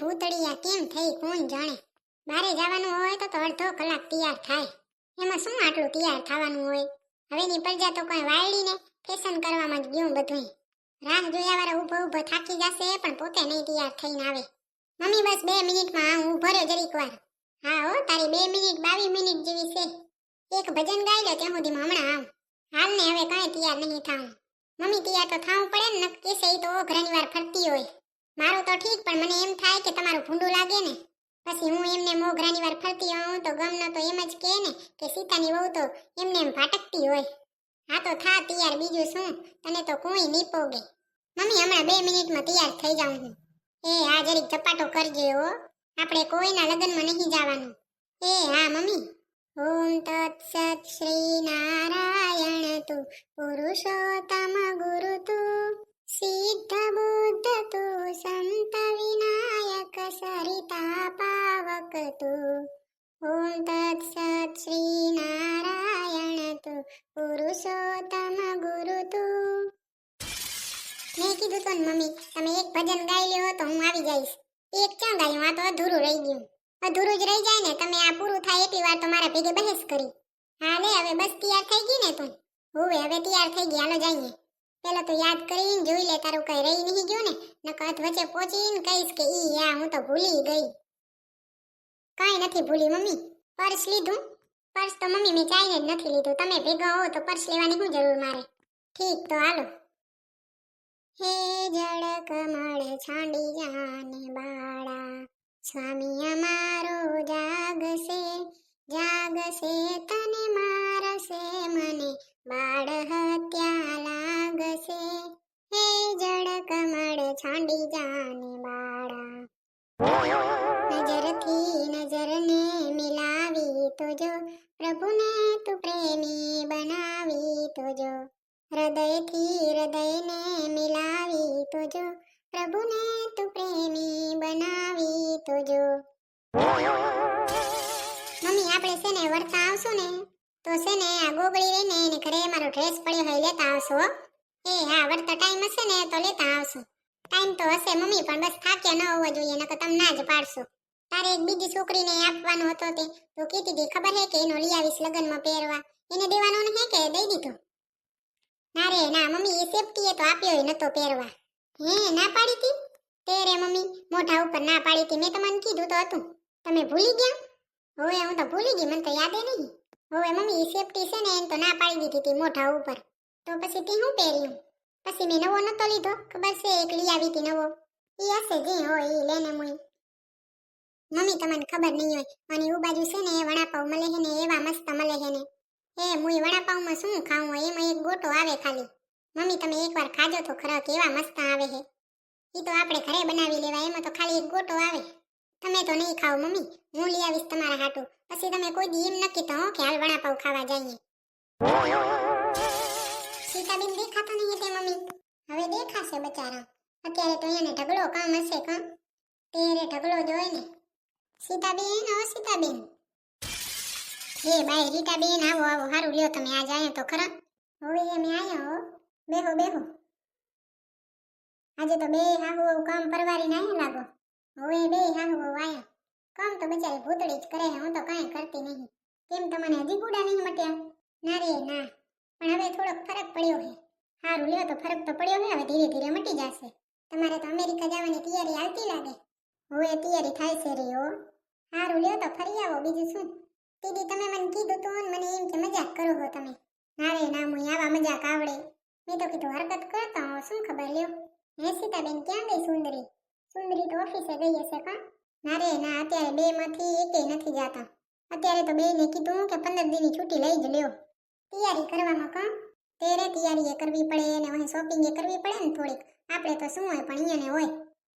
ભૂતળિયા કેમ થઈ, કોણ જાણે? બારે જવાનું હોય તો અડધો કલાક તૈયાર થાય. એમાં શું આટલું તૈયાર થવાનું હોય? હવેની પ્રજા તો કોઈ વાયડીને ફેશન કરવામાં જ ગયું બધું રાહ જોયા વાળા ઊભો ઊભો થાકી જશે પણ પોતે નહીં તૈયાર થઈને આવે. મમ્મી, બસ બે મિનિટમાં હું ઊભો રહ્યો જરીક વાર. હા હો, તારી બે મિનિટ, બાવીસ મિનિટ જેવી છે. એક ભજન ગાઈ લો ત્યાં સુધી હમણાં આવ હાલ ને હવે કાંઈ તૈયાર નહીં થાવું મમ્મી, તૈયાર તો થવું પડે ને નક કેસે તો ઘણી વાર ફરતી હોય. મારું તો ઠીક, પણ મને એમ થાય કે તમારું ભૂંડું લાગે ને. પછી હું એમને મોઘરાની વાર ફરતી હોઉં તો ગમનો તો એમ જ કહે ને કે સીતાની વહુ તો એમને એમ ભાટકતી હોય. હા તો થા તૈયાર, બીજું શું? તને તો કોઈ નહીં મમ્મી, હમણાં બે મિનિટમાં તૈયાર થઈ જાઉં હું. એ, આ જરીક ચપાટો કરજે હો. આપણે કોઈના લગ્નમાં નહીં જવાનું. એ, હા, મમ્મી. ઓમ તત્સત શ્રી નારાયણ તું પુરુષોત્તમ ગુરુ તું. સંત વિનાયક સરિતા પાવક તું ઓમ તત્સત શ્રી નારાયણ તું પુરુષોત્તમ ગુરુ તું મેં કીધું તો મમ્મી, તમે એક ભજન ગાઈ લ્યો તો હું આવી જઈશ. એક ક્યાં ગાયું? આ તો અધૂરું રહી ગયું. અધૂરું જ રહી જાય ને, તમે આ પૂરું થાય એટલી વાર તો મારા ભેગે બહેસ કરી. હા લે, હવે બસ તૈયાર થઈ ગઈ ને તું. હોવે, હવે તૈયાર થઈ ગઈ, હાલો જઈએ. પેલા તો યાદ કરીને જોઈ લે, તારું કઈ રહી નહીં ગયું ને. હાથ વચ્ચે પહોંચીને કહીશ કે ઈ યા, હું તો ભૂલી ગઈ. કાંઈ નથી ભૂલી મમ્મી. પર્સ લીધું. પર્સ તો મમ્મી મેં ચાઈને જ નથી લીધું. તમે ભેગા હો તો પર્સ લેવાની શું જરૂર મારે? ઠીક, તો હાલો. હે જળ કમળ છાંડી જાને બાળા. સ્વામી અમારો જાગશે જાગશે તને મારશે મને. બાળ હત્યા લાગશે હે જળ કમળ છાંડી જાને બાળા. નજરથી નજરને મિલાવી તો પ્રભુને તું પ્રેમી બનાવી તો જો હૃદયથી હૃદયને મિલાવી તો પ્રભુને તું પ્રેમી બનાવી તો મમ્મી, આપણે છે ને વર્તા આવશું ને? તો છે ને, આ ગોગળી રહીને એને ઘરે મારો ડ્રેસ પડ્યો હોય, લેતા આવશો. એ હા વળતા ટાઈમ હશે ને, તો લેતા આવશો. ટાઈમ તો હશે મમ્મી, પણ બસ થાક્યા ન હોવા જોઈએ, નકર તમે ના જ પાડશો. તારે એક બીજી છોકરીને આપવાનો હતો તે. તો કીધી હતી ખબર હે કે એનો લઈ આવીશ લગ્નમાં પહેરવા. એને દેવાનો ને હે કે દઈ દીધો? ના રે, ના, મમ્મી, એ સેફટીએ તો આપ્યો નતો પહેરવા. હે, ના પાડી હતી તે મમ્મી, મોઢા ઉપર ના પાડી હતી મેં તમને કીધું તો હતું. તમે ભૂલી ગયા? હવે હું તો ભૂલી ગઈ, મને તો યાદ નહીં. હવે મમ્મી સેફટી છે ને, એને તો ના પાડી દીધી હતી મોઢા ઉપર. તો પછી તે હું પહેર્યું? પછી મેં નવો નતો લીધો. ખબર છે, એક લઈ આવી હતી નવો. એ હશે જે, હોય એ લેને મુઈ. મમ્મી, તમને ખબર નહીં હોય. અને એવું બાજુ છે ને, એ વડાપાઉં મળે છે ને, એવા મસ્ત મળે છે ને. એ મુઈ વડાપાઉંમાં શું ખાવું હોય? એમાં એક ગોટો આવે ખાલી. મમ્મી, તમે એકવાર ખાજો તો ખરા કેવા મસ્ત આવે છે. એ તો આપણે ઘરે બનાવી લેવાય, એમાં તો ખાલી એક ગોટો આવે. તમે તો નહીં ખાઓ, મમ્મી. હું લઈ આવીશ તમારા હાટું. પછી તમે કોઈ દી એમ નક્કી તો હો કે હાલ વડાપાવ ખાવા જઈએ. સીતાબેન દેખાતો નહીં તે મમ્મી. હવે દેખાશે બચારા. અત્યારે તો એને ઢગલો કામ હશે કાં. તેરે ઢગલો જોઈ ને. સીતાબેન ઓ સીતાબેન. એ બાય રીટાબેન, આવો આવો, હારું, લ્યો, તમે આજ આયા તો ખરા. હવે અમે આયા હો. બેહો બેહો. આજે તો બે હાહુ વહુ કામ પરવારીને આયા લાગો. હવે બે હાહુ વહુ આયા. કામ તો બચારી ભૂતળી જ કરે હું તો કાંઈ કરતી નહીં. કેમ તમને હજી ગુડા નહીં મટ્યા? ના રે, ના. પણ હવે થોડોક ફરક પડ્યો હે. સારું લ્યો તો ફરક તો પડ્યો હે, હવે ધીરે ધીરે મટી જશે. તમારે તો અમેરિકા જવાની તૈયારી આવતી લાગે. હવે તૈયારી થાય છે રે, હો. સારું લ્યો તો ફરી આવો, બીજું શું? દીદી, તમે મને કીધું તું મને એમ કે મજાક કરો હો તમે. ના રે, ના, હું આવા મજાક આવડે. મેં તો કીધું હરકત કરતા હો શું ખબર, લ્યો. હે સીતાબેન, ક્યાં ગઈ સુંદરી? સુંદરી તો ઓફિસે ગઈ હશે, કા? ના રે, ના, અત્યારે બે માંથી એકે નથી જાતા. અત્યારે તો બે ને કીધું કે પંદર દિનની છૂટી લઈ જ લ્યો. તૈયારી કરવામાં કા તેરે તૈયારી એ કરવી પડે અને અહીં શોપિંગ એ કરવી પડે ને થોડીક. આપણે તો શું હોય પણ અહીંયાને હોય.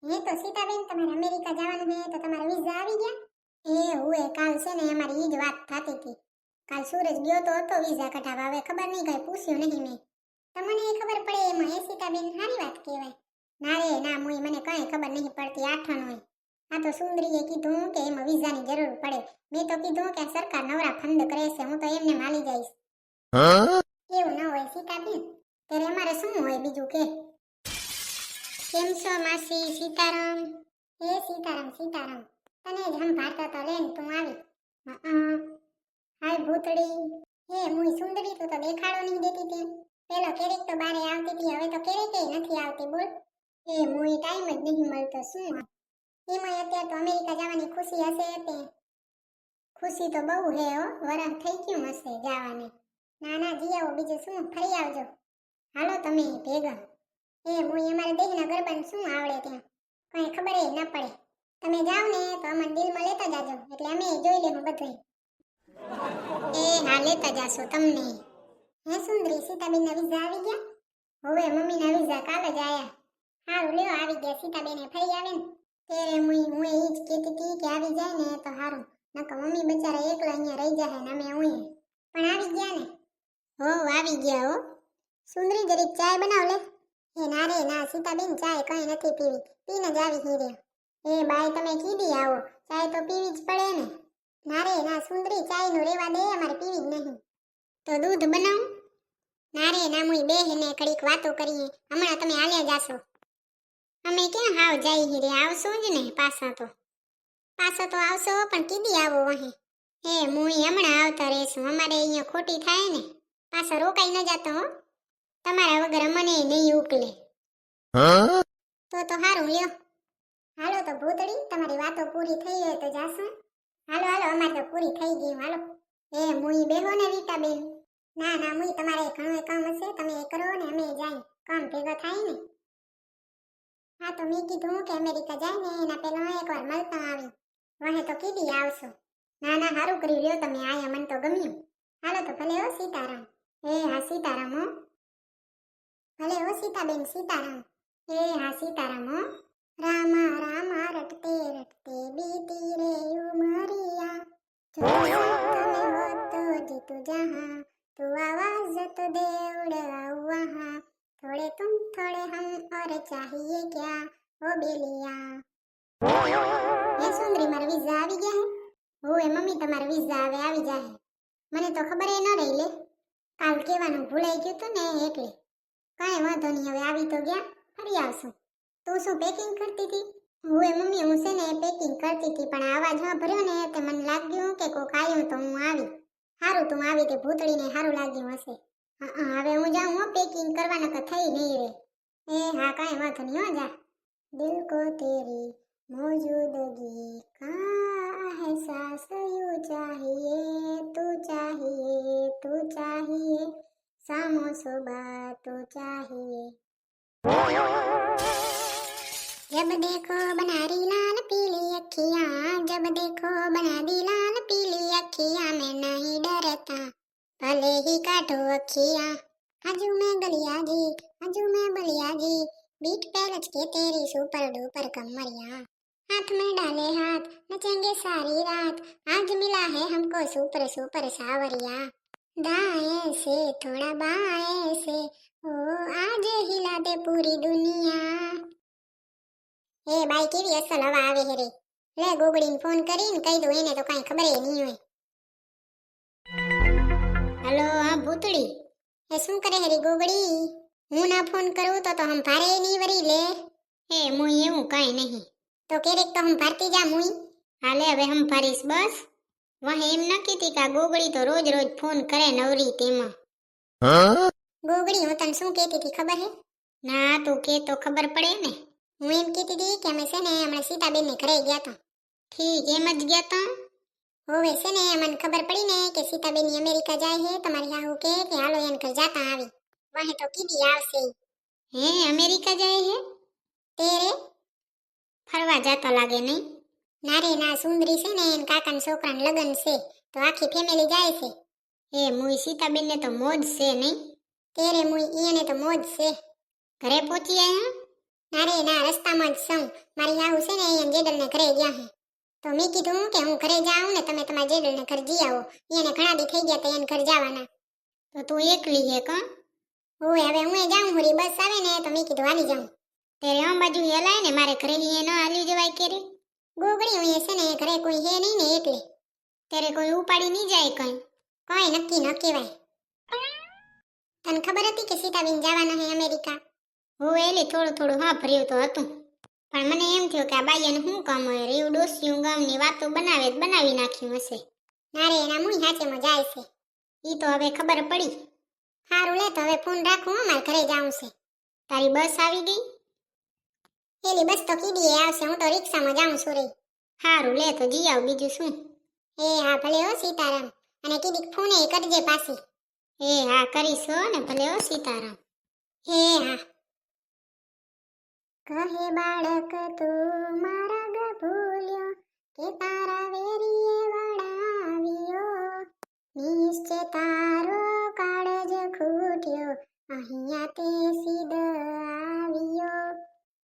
હે તો સીતાબેન, તમારે અમેરિકા જવાનું હે તો તમારા વિઝા આવી ગયા? એ હુએ, કાલ છે ને અમારી ઈ જ વાત થતી હતી. કાલ સૂરજ ગયો તો હતો વિઝા કઢાવવા. હવે ખબર નહીં, કઈ પૂછ્યું નહીં મેં. તમને એ ખબર પડે એમાં એ સીતાબેન? સારી વાત કહેવાય. ના રે, ના, મુઈ, મને કઈ ખબર નહીં પડતી આઠણ હોય. આ તો સુંદરીએ કીધું કે એમાં વિઝાની જરૂર પડે. મેં તો કીધું કે સરકાર નવરા ફંડ કરે છે હું તો એમને માલી જઈશ. એવું ન હોય, સીતાબેન. ત્યારે અમારે શું હોય બીજું કે? કેમ છો માસી, સીતારામ? એ સીતારામ સીતારામ. તને જ સંભાળતો તો લેન તું આવી. હાય ભૂતડી. હે, મુઈ સુંદરી, તું તો દેખાડો નહીં દેતી તી. પેલો કેરેક તો બારે આવતી હતી, હવે તો કેરેકે નથી આવતી, બોલ. એ મુઈ ટાઈમ જ નહીં મળતો, શું? એમાં અત્યારે તો અમેરિકા જવાની ખુશી હશે તે. ખુશી તો બહુ હે હો, વરાહ થઈ ગયું હશે જવાની. ના ના જી આવો બીજું શું, ફરી આવજો. હાલો તમે ભેગા. એ, હું અમારે દેહના ગરબાને શું આવડે ત્યાં? કઈ ખબર ન પડે. તમે જાઓ ને, તો અમને દિલમાં લેતા જાજો. એટલે અમે જોઈ લેવું બધું એ, હા, લેતા જાશો તમને. હે સુંદરી, સીતાબેનના વિઝા આવી ગયા? હવે મમ્મીના વિઝા કાલે જ આયા. હારું, લ્યો, આવી ગયા. સીતાબેને ફરી આવે ને ત્યારે હું હું એ જ કહેતી હતી કે આવી જાય ને તો સારું નકર મમ્મી બચારા એકલા અહીંયા રહી જાય ને અમે હું પણ આવી ગયા ને? હો, આવી ગયા હો. સુંદરી જરીક ચાય બનાવ લે. એ ના રે, ના, સીતાબેન ચાય કઈ નથી પીવી. પીને જ આવી હીરે. એ બાય તમે કીધી આવો, ચાય તો પીવી જ પડે ને. ના રે, ના, સુંદરી ચાયનું રેવા દે, અમારે પીવી જ નહીં. તો દૂધ બનાવું. ના રે, ના મુઈ બે ને કડીક વાતો કરીએ. હમણાં તમે હાલ્યા જાશો. અમે ક્યાં હાવ જાય હીરે આવશો જ ને પાછા તો. પાછા તો આવશો પણ કીધી આવો અહીં? હે હું હમણાં આવતા રહેશું અમારે અહીંયા ખોટી થાય ને. પાછા રોકાઈ ન જાતો હો. તમારા વગર મને નહીં ઉકલે. તો તો હારું લ્યો. હાલો તો ભૂતડી તમારી વાતો પૂરી થઈ હોય તો જાશું. હાલો હાલો અમારે તો પૂરી થઈ ગઈ હાલો. એ મુઈ બેહો ને રીતા બેન ના ના મુઈ તમારે ઘણું કામ હશે તમે એ કરો ને અમે જાય કામ ભેગા થાય ને. હા, તો મેં કીધું કે અમેરિકા જાય ને એના પહેલા એકવાર મળતા આવી. વહે તો કીધી, આવશું. ના ના સારું કરી રહ્યો તમે, આયા, મને તો ગમ્યું. હાલો, તો ભલે હો, સીતારામ. હે હા, સીતારામ, હો. ભલે હો, સીતાબેન, સીતારામ. હે હા, સીતારામ, હો. રામા રામા, રટતે રટતે, બીતી રે ઉમરિયા. તો જીતું જહાં. તું આવાજ તો દેવડવા थोड़े तुम थोड़े हम और चाहिए क्या ओ बेलिया એ સુંદરી મારા વિઝા આવી ગયા હે ઓએ મમ્મી તમારા વિઝા હવે આવી જાય મને તો ખબર એ ન રહી લે કાલ કહેવાનું ભૂલાઈ ગયું તું ને એટલે કાંઈ વાંધો નહીં હવે આવી તો ગયા ફરી આવશું તું શું પેકિંગ કરતી હતી ઓએ મમ્મી હું છે ને પેકિંગ કરતી હતી પણ આવાજ હા ભર્યો ને તે મને લાગ્યું કે કોક આવ્યું તો હું આવી હારું તું આવી તે ભૂતળીને હારું લાગ્યું હશે હા હા, હવે હું જાઉં હો પેકિંગ કરવાના તો થઈ નહીં રે એ હા કાંઈ વાંધો નહીં હો જા દિલ કો તેરી मौजूदगी का एहसास यूं चाहिए तू चाहिए तू चाहिए सामो सुबह तू चाहिए जब देखो बनारी लाल पीली अखियां जब देखो बना दी लाल पीली अखियां मैं नहीं डरता भले ही काटो अखियां आजू मैं गलिया जी आजू मैं बलिया जी बीट पे लचके तेरी सुपर डुपर कमरिया हाथ में डाले हाथ नचेंगे सारी रात आज मिला है हमको सुपर सुपर सावरिया दाएं से थोड़ा बाएं से ओ आज हिला दे पूरी दुनिया એ બાઈ કેવી અસલ હવા આવે હે રે લે ગોગડીને ફોન કરીને કહી દઉં એને તો કાંઈ ખબર નહીં હોય હલો એ શું કરે હરી ગોગડી હું ના ફોન કરું તો તો હમ ભારે નહીં વરી લે. હે મુઈ એવું કાંઈ નહીં. તો ક્યારેક તો હમ ભારતી જા મુઈ. હાલે, હવે હમ ભારીશ બસ. વાહ એમ ન કીધી કે ગોગડી તો રોજ રોજ ફોન કરે નવરી તેમાં. ગોગડી હું તને શું કહેતી હતી ખબર હે? ના, તું કે તો ખબર પડે ને. હું એમ કહેતી હતી કે અમે છે ને હમણાં સીતાબેનને ઘરે ગયા તા. ઠીક, એમ જ ગયા તા. હોવે છે ને મને ખબર પડી ને કે સીતાબેન અમેરિકા જાય છે તમારી હાહુ કે કે હાલો એને ઘર જાતા આવી વાહે તો કીધી આવશે હે અમેરિકા જાય છે તેરે ફરવા જાતા લાગે નહીં ના રે ના સુંદરી છે ને એન કાકાના છોકરાને લગન છે તો આખી ફેમિલી જાય છે એ મુઈ સીતાબેન ને તો મોજ છે નહીં તેરે મુઈ ઈને તો મોજ છે ઘરે પહોંચી આયા ના રે ના રસ્તામાં જ છું મારી હાહુ છે ને અહીંયા જેડલને ઘરે ગયા હે તો મેં કીધું કે હું ઘરે જાઉં ને તમે તમારા જેડલને ઘર જી આવો. એને ઘણા દી થઈ ગયા તો એને ઘર જવાના. તો તું એકલી હે? કા ઓય, હવે હું જાઉં હોરી બસ આવે ને તો મેં કીધું હાલી જાઉં. ત્યારે આમ બાજુ હેલાય ને મારે ઘરે લઈએ ન હાલી જવાય કેરી ગોગડી હું છે ને ઘરે કોઈ હે નહીં ને એટલે ત્યારે કોઈ ઉપાડી નહીં જાય કઈ. કઈ નક્કી ન કહેવાય. તને ખબર હતી કે સીતાબેન જવાના હે અમેરિકા? હું એલી થોડું થોડું હા ભર્યું તો હતું. પણ મને એમ થયું કે આ બાઈયાને શું કામ હોય? રીવ ડોસ્યું ગામની વાતો બનાવે જ બનાવી નાખ્યું હશે. ના રે, એના મુઈ હાચેમાં જાય છે ઈ તો હવે ખબર પડી. સારું લે તો હવે ફોન રાખું હું, મારે ઘરે જાઉં છે તારી બસ આવી ગઈ? એલી બસ તો કીડીએ આવશે, હું તો રિક્ષામાં જાઉં છું રે. સારું લે તો જી આવ, બીજું શું? એ હા, ભલે હો, સીતારામ. અને કીધી ફોને કરજે પાછી. એ હા, કરીશ હો ને, ભલે હો, સીતારામ. એ હા. કહે બાળક, તું મારા ભૂલ્યો કે તારા વેરીએ વળાવ્યો નિશ્ચે તારો કાળજ ખૂટ્યો, અહીંયા તે સીધ આવ્યો.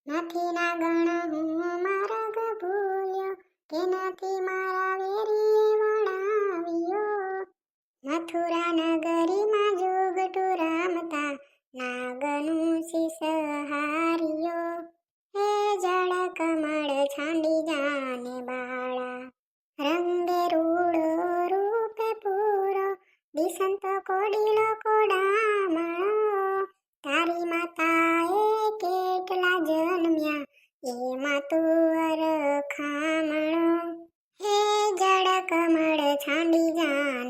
નથી ના ગણ, હું મારા ગ ભૂલ્યો કે નથી મારા વેરીએ વળાવ્યો મથુરા નગરીમાં જોગટું રામતા, નાગનું શીશ હાર્યો. હે જળ કમળ છાંડી જાને બાળા રંગે રૂડો રૂપે પૂરો દિસંત કોડીલો કોડામણો તારી માતાએ કેટલા જન્મ્યા એમાં તું ખામણો હે જળ કમળ છાંડી જાને